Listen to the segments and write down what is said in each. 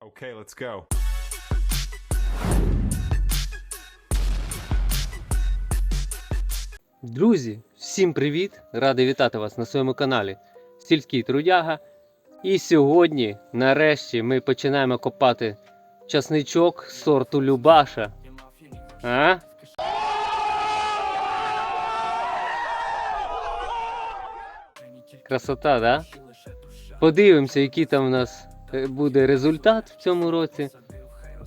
Okay, let's go. Друзі, всім привіт! Радий вітати вас на своєму каналі Сільський Трудяга. І сьогодні, нарешті, ми починаємо копати часничок сорту Любаша. А? Красота, да? Подивимося, який там у нас буде результат в цьому році.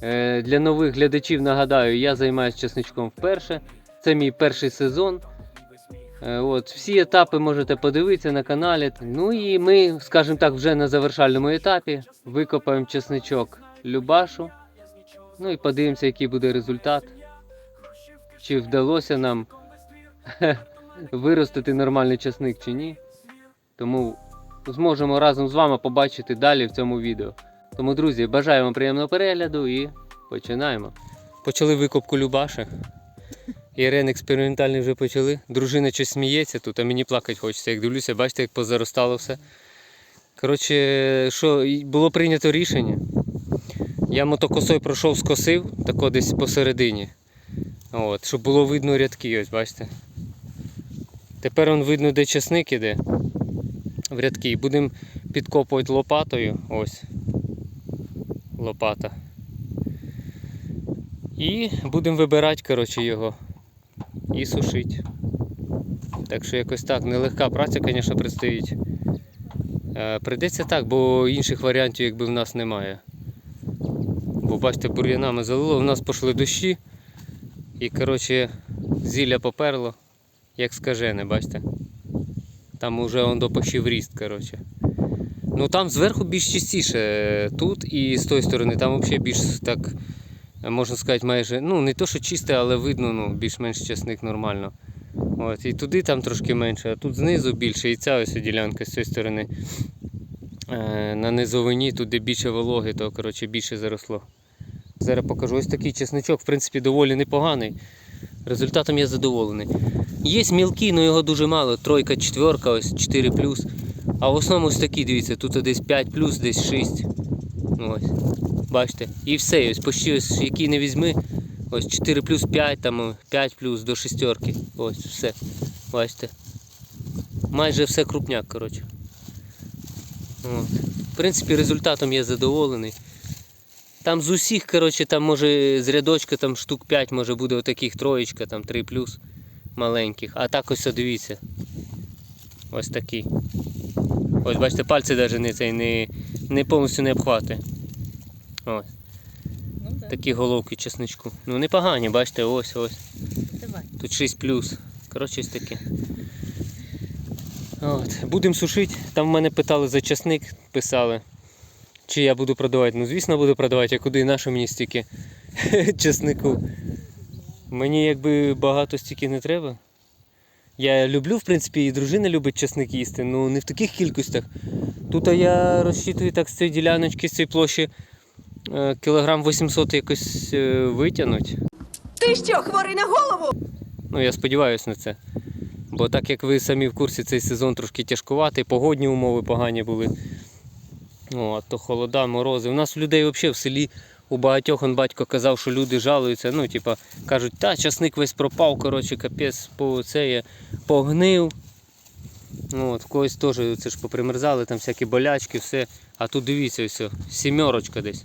Е, Для нових глядачів нагадаю, я займаюся часничком вперше. Це мій перший сезон. Е, От, всі етапи можете подивитися на каналі. Ну і ми, скажімо так, вже на завершальному етапі викопаємо чесничок Любашу. Ну і подивимося, який буде результат. Чи вдалося нам виростити нормальний часник чи ні. Тому зможемо разом з вами побачити далі в цьому відео. Тому, друзі, бажаю вам приємного перегляду і починаємо. Почали викопку Любаші. Ірен експериментальний вже почали. Дружина щось сміється тут, а мені плакати хочеться. Як дивлюся, бачите, як позаростало все. Коротше, що було прийнято рішення. Я мотокосою пройшов, скосив, тако десь посередині. От, щоб було видно рядки, ось бачите. Тепер он видно, де часник іде в рядки. Будемо підкопувати лопатою. Ось. Лопата. І будемо вибирати, коротше, його і сушити. Так що якось так, нелегка праця, звісно, предстоїть. Е, Прийдеться так, бо інших варіантів якби в нас немає. Бо бачите, бур'янами залило, в нас пішли дощі. І коротше зілля поперло, як скажене, бачите? Там уже он до ріст, коротше. Ну там зверху більш чистіше тут і з тої сторони, там взагалі більш так, можна сказати, майже, ну не то, що чисте, але видно, ну, більш-менш часник нормально. От, і туди там трошки менше, а тут знизу більше, і ця ось ділянка з цієї сторони. Е, на низовині, тут де більше вологи, то коротше, більше заросло. Зараз покажу. Ось такий чесничок, в принципі, доволі непоганий. Результатом я задоволений. Є мілкі, але його дуже мало. Тройка, четверка, ось 4 плюс. А в основному ось такі, дивіться, тут десь 5 плюс, десь 6. Ось. Бачите? І все, ось почти ось, який не візьми. Ось 4 плюс 5, там 5 плюс до шестерки. Ось все. Бачите. Майже все крупняк, коротше. От. В принципі, результатом я задоволений. Там з усіх, коротше, там може з рядочка там штук 5 може буде отаких троєчка, там 3 плюс маленьких. А так ось дивіться. Ось такий. Ось бачите, пальці навіть не, цей, не, не повністю не обхватує. Ось. Ну да, Такі головки чесничку. Ну непогані, бачите, ось ось. давай. Тут 6 плюс. Коротше, ось таке. От. Будемо сушити. Там в мене питали за часник, писали. Чи я буду продавати. Ну, звісно, буду продавати, а куди нащо мені стільки часнику. Мені якби багато стільки не треба. Я люблю, в принципі, і дружина любить часник їсти, ну не в таких кількостях. Тут я розчитую так з цієї діляночки, з цієї площі е, кілограм 800 якось е, витягнуть. Ти що, хворий на голову? Ну, я сподіваюся на це. Бо так як ви самі в курсі, цей сезон трошки тяжкуватий, погодні умови погані були. О, а то холода, морози. У нас людей взагалі в селі у багатьох он батько казав, що люди жалуються. Ну, типа, кажуть, та часник весь пропав, коротше, капець, по це є, погнив. Ну, от, в когось теж це ж попримерзали, там всякі болячки, все. А тут дивіться, все, сімерочка десь.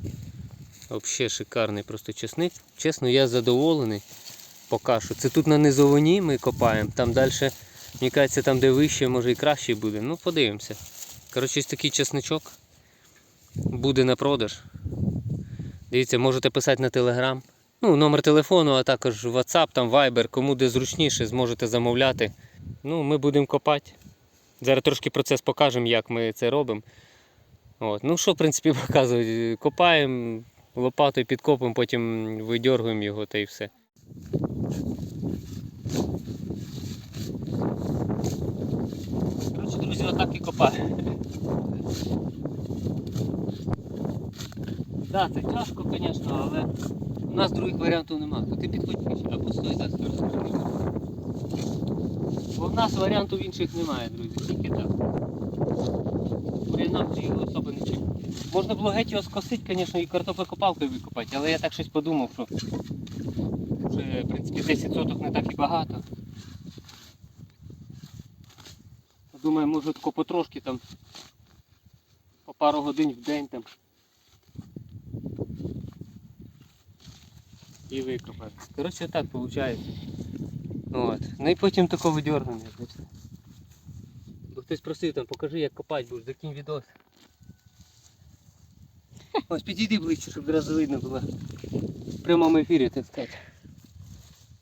Взагалі шикарний просто чесник. Чесно, я задоволений поки що. Це тут на низовині ми копаємо, там далі, мені кажеться, там де вище, може і краще буде. Ну, подивимося. Коротше, ось такий чесничок буде на продаж. Дивіться, можете писати на телеграм. Ну, номер телефону, а також WhatsApp, там Viber, кому де зручніше, зможете замовляти. Ну, ми будемо копати. Зараз трошки процес покажемо, як ми це робимо. От. Ну що, в принципі, показують. Копаємо, лопатою підкопуємо, потім видергуємо його та і все. Друзі, отак і копаю. Так, це тяжко, звісно, але у нас других варіантів немає. Ти підходь ближче, або стой так скажи. Бо в нас варіантів інших немає, друзі, тільки так. бур'янам його особо не чим. Можна було геть його скосити, звісно, і картофлекопалкою викопати, але я так щось подумав, що вже, в принципі, 10 соток не так і багато. Думаю, може тако потрошки там по пару годин в день там. І викопати. Коротше, так виходить. От. Ну і потім тако видергання. бачите. Бо хтось просив там, покажи, як копати будеш, закинь відос. Ось підійди ближче, щоб одразу видно було. В прямому ефірі, так сказати.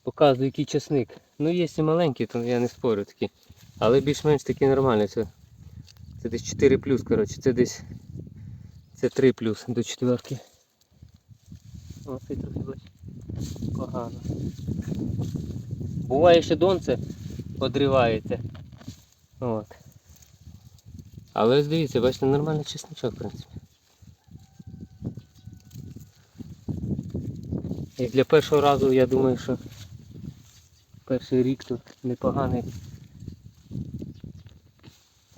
Показую, який часник. Ну є і маленький, то я не спорю такі. Але більш-менш такі нормальні. Це, це десь 4 плюс, коротше, це десь це 3 плюс до четверки. О, цей трохи бачиш. Погано. Буває, що донце одривається. От. Але ось дивіться, бачите, нормальний чесничок, в принципі. І для першого разу я думаю, що перший рік тут непоганий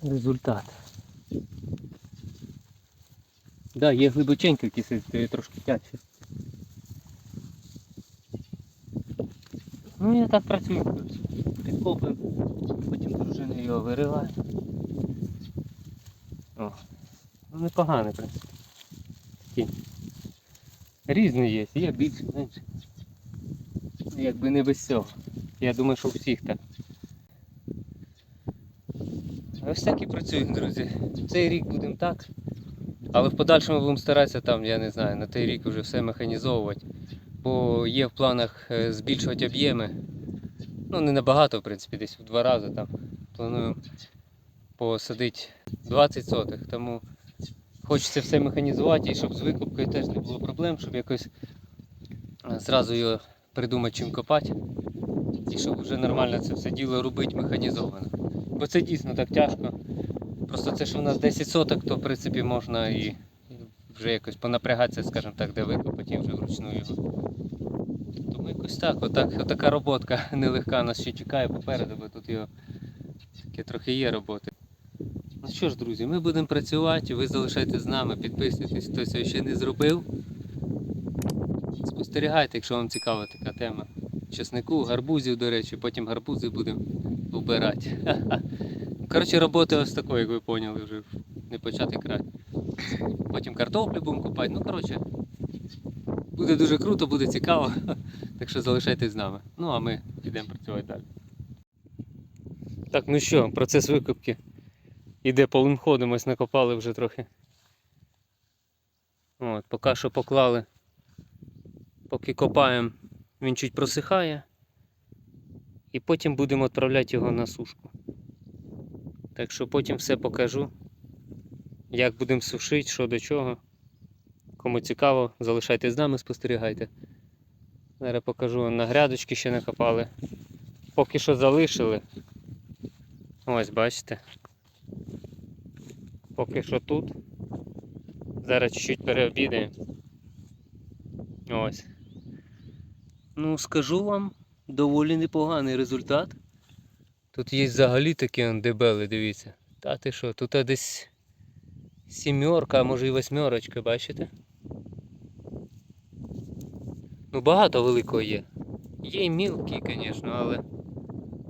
результат. Да, є глибоченько якісь трошки тяче. Ну я так працюю. Підкопив, потім дружина його вириває. О. Ну непоганий, в принципі. Такий. Різний є, є більше, менше. Ну, Якби не без цього. Я думаю, що у всіх так. Ось так і працюємо, друзі. Цей рік будемо так. Але в подальшому будемо старатися там, я не знаю, на той рік вже все механізовувати. Бо є в планах е, збільшувати об'єми. Ну, не набагато, в принципі, десь в два рази там. Планую посадити 20 сотих, тому хочеться все механізувати і щоб з викупкою теж не було проблем, щоб якось е, зразу його придумати чим копати. І щоб вже нормально це все діло робити механізовано. Бо це дійсно так тяжко. Просто це, що в нас 10 соток, то в принципі можна і і вже якось понапрягатися, скажімо так, де викопати і вже вручну його. Якось так, отак, отака роботка нелегка нас ще чекає попереду, бо тут його трохи є роботи. Ну що ж, друзі, ми будемо працювати, ви залишайтесь з нами, підписуйтесь, хто цього ще не зробив. Спостерігайте, якщо вам цікава така тема. Чеснику, гарбузів, до речі, потім гарбузи будемо вбирати. Коротше, роботи ось такої, як ви поняли, вже не почати край. Потім картоплю будемо купати. Ну, коротше, буде дуже круто, буде цікаво. Так що залишайтесь з нами. Ну а ми підемо працювати далі. Так, ну що, процес викупки іде повним ходом, ось накопали вже трохи. От, поки що поклали. Поки копаємо, він чуть просихає. І потім будемо відправляти його на сушку. Так що потім все покажу, як будемо сушити, що до чого. Кому цікаво, залишайтесь з нами, спостерігайте. Зараз покажу, на грядочки ще накопали. Поки що залишили. Ось бачите. Поки що тут. Зараз чуть-чуть переобідаємо. Ось. Ну, скажу вам, доволі непоганий результат. Тут є взагалі такі дебели, дивіться. Та ти що, тут десь сімерка, а може і восьмерочка, бачите? Ну багато великого є. Є і мілкі, звісно, але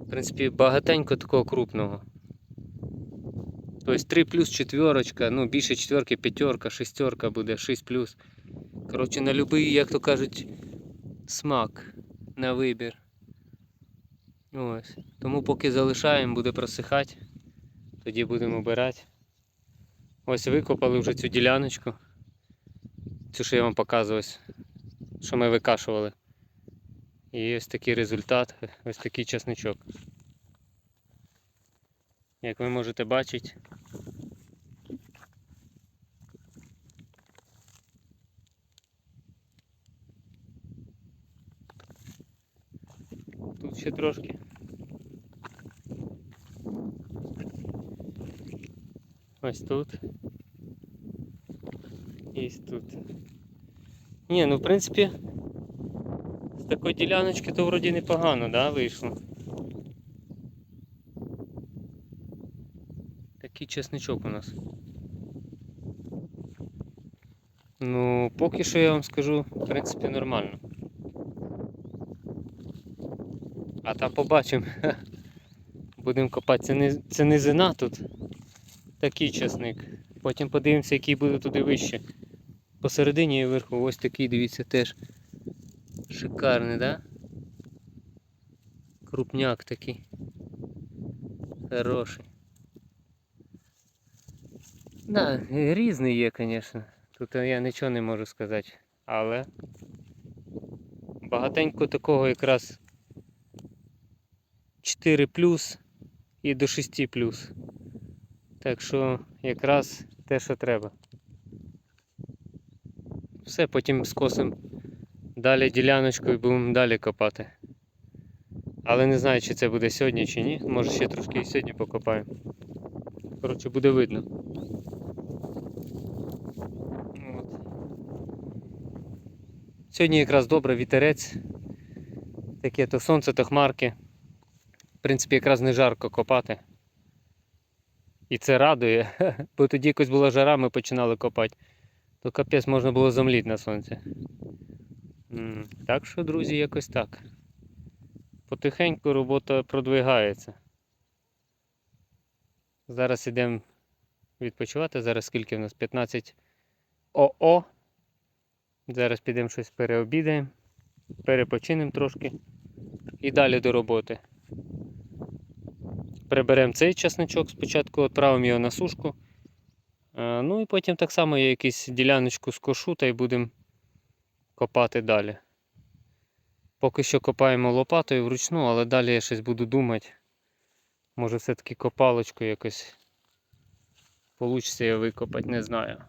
в принципі багатенько такого крупного. Тобто 3 плюс четверочка, ну більше четверки, п'ятерка, шестерка буде, 6 плюс. Коротше, на любий, як то кажуть, смак на вибір. Ось. Тому поки залишаємо, буде просихати, тоді будемо обирати. Ось викопали вже цю діляночку. Цю, що я вам показував, що ми викашували. І ось такий результат, ось такий часничок. Як ви можете бачити. Тут ще трошки. Ось тут. І тут. Ні, ну в принципі, з такої діляночки то вроді непогано, да, вийшло. Такий чесничок у нас. Ну, поки що я вам скажу, в принципі, нормально. А там побачимо. Будемо копати. Це, не, це низина тут. Такий часник. Потім подивимося, який буде туди вище. Посередині і вверху. Ось такий, дивіться, теж. Шикарний, да? Крупняк такий. Хороший. Да, різний є, звісно. Тут я нічого не можу сказати. Але багатенько такого якраз 4 плюс і до 6 плюс. Так що якраз те, що треба. Все, потім скосимо далі діляночку і будемо далі копати. Але не знаю, чи це буде сьогодні чи ні. Може ще трошки і сьогодні покопаємо. Коротше, буде видно. От. Сьогодні якраз добре вітерець. Таке то сонце, то хмарки. В принципі, якраз не жарко копати. І це радує. Бо тоді якось була жара, ми починали копати. То капець можна було замліти на сонці. Так що, друзі, якось так. Потихеньку робота продвигається. Зараз йдемо відпочивати. Зараз скільки в нас? 15 ОО. Зараз підемо щось переобідаємо, перепочинемо трошки і далі до роботи. Приберемо цей часничок спочатку, відправимо його на сушку. Е, Ну і потім так само я якусь діляночку скошу та й будемо копати далі. Поки що копаємо лопатою вручну, але далі я щось буду думати. Може все-таки копалочку якось получиться я викопати, не знаю.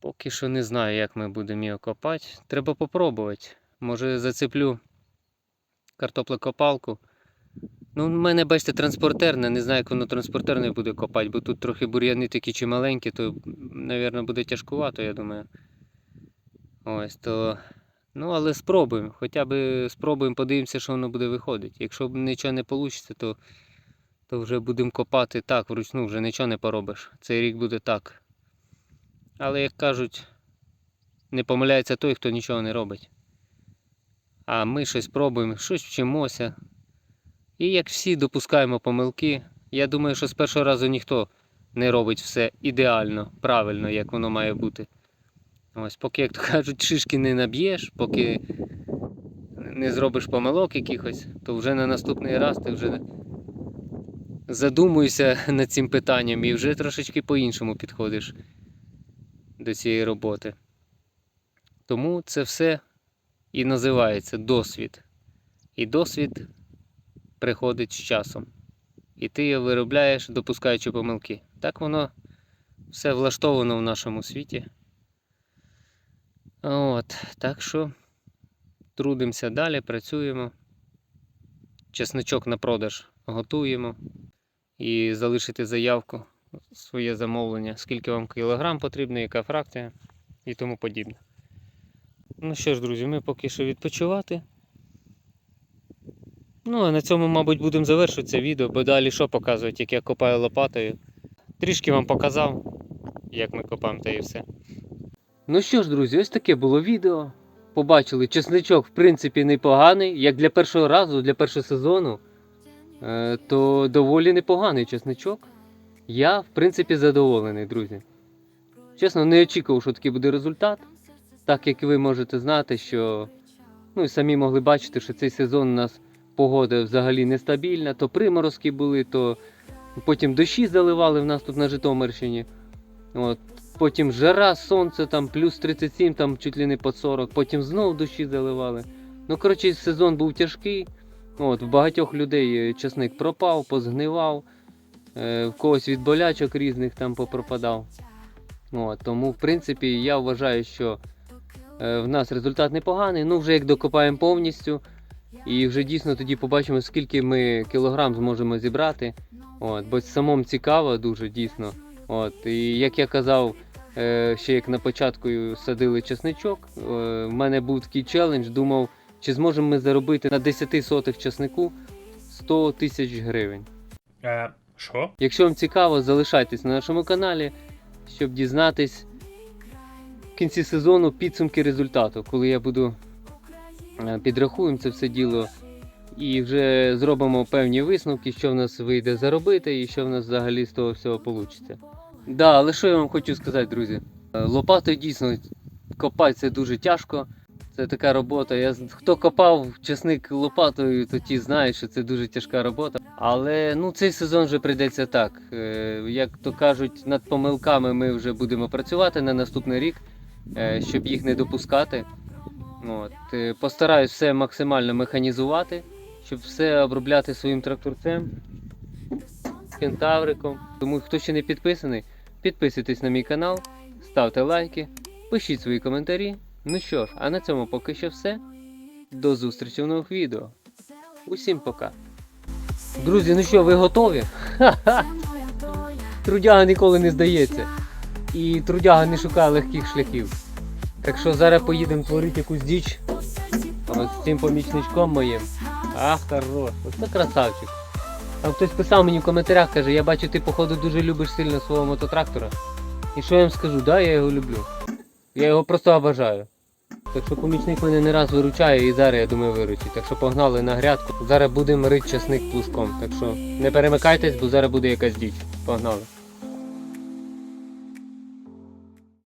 Поки що не знаю, як ми будемо його копати. Треба попробувати. Може зацеплю картоплекопалку. Ну, в мене, бачите, транспортерне, не знаю, як воно транспортерне буде копати, бо тут трохи бур'яни такі чи маленькі, то, мабуть, буде тяжкувато, я думаю. Ось то. Ну, але спробуємо. Хоча б спробуємо, подивимося, що воно буде виходити. Якщо нічого не вийде, то, то вже будемо копати так, вручну, вже нічого не поробиш. Цей рік буде так. Але, як кажуть, не помиляється той, хто нічого не робить. А ми щось пробуємо, щось вчимося. І як всі допускаємо помилки, я думаю, що з першого разу ніхто не робить все ідеально, правильно, як воно має бути. Ось, поки, як то кажуть, шишки не наб'єш, поки не зробиш помилок якихось, то вже на наступний раз ти вже задумуєшся над цим питанням і вже трошечки по-іншому підходиш до цієї роботи. Тому це все і називається досвід. І досвід приходить з часом. І ти його виробляєш, допускаючи помилки. Так воно все влаштовано в нашому світі. От, так що трудимося далі, працюємо. Чесничок на продаж готуємо. І залишити заявку, своє замовлення, скільки вам кілограм потрібно, яка фракція і тому подібне. Ну що ж, друзі, ми поки що відпочивати. Ну, а на цьому, мабуть, будемо завершувати це відео, бо далі що показують, як я копаю лопатою. Трішки вам показав, як ми копаємо та і все. Ну що ж, друзі, ось таке було відео. Побачили, чесничок, в принципі, непоганий. Як для першого разу, для першого сезону, е, то доволі непоганий чесничок. Я, в принципі, задоволений, друзі. Чесно, не очікував, що такий буде результат. Так як ви можете знати, що ну і самі могли бачити, що цей сезон у нас погода взагалі нестабільна, то приморозки були, то потім дощі заливали в нас тут на Житомирщині. От. Потім жара, сонце, там плюс 37, там чуть ли не по 40, потім знов дощі заливали. Ну, коротше, сезон був тяжкий. От, в багатьох людей е, часник пропав, позгнивав, е, в когось від болячок різних там попропадав. От, тому, в принципі, я вважаю, що е, в нас результат непоганий. Ну, вже як докопаємо повністю, і вже дійсно тоді побачимо, скільки ми кілограм зможемо зібрати. От, бо самому цікаво дуже дійсно. От, і як я казав, е, ще як на початку садили чесничок, е, в мене був такий челендж, думав, чи зможемо ми заробити на 10 сотих чеснику 100 тисяч гривень. Е, що? Якщо вам цікаво, залишайтесь на нашому каналі. щоб дізнатись в кінці сезону підсумки результату, коли я буду підрахуємо це все діло і вже зробимо певні висновки, що в нас вийде заробити і що в нас взагалі з того всього вийде. Да, але що я вам хочу сказати, друзі? Е, Лопатою дійсно копати це дуже тяжко. Це така робота. Я, хто копав часник лопатою, то ті знають, що це дуже тяжка робота. Але ну, цей сезон вже прийдеться так. Е, Як то кажуть, над помилками ми вже будемо працювати на наступний рік, е, щоб їх не допускати. От. е, Постараюсь все максимально механізувати, щоб все обробляти своїм тракторцем, кентавриком. Тому хто ще не підписаний, підписуйтесь на мій канал, ставте лайки, пишіть свої коментарі. Ну що ж, а на цьому поки що все. До зустрічі в нових відео. Усім пока. Друзі, ну що, ви готові? Ха-ха! Трудяга ніколи не здається. І трудяга не шукає легких шляхів. Так що зараз поїдемо творити якусь діч. Ось з цим помічничком моїм. Ах, хорош, оце красавчик. Там хтось писав мені в коментарях, каже, я бачу, ти походу дуже любиш сильно свого мототрактора. І що я вам скажу, да, я його люблю. Я його просто обожаю. Так що помічник мене не раз виручає і зараз, я думаю, виручить. Так що погнали на грядку. Зараз будемо рити часник плужком. Так що не перемикайтесь, бо зараз буде якась діч. Погнали.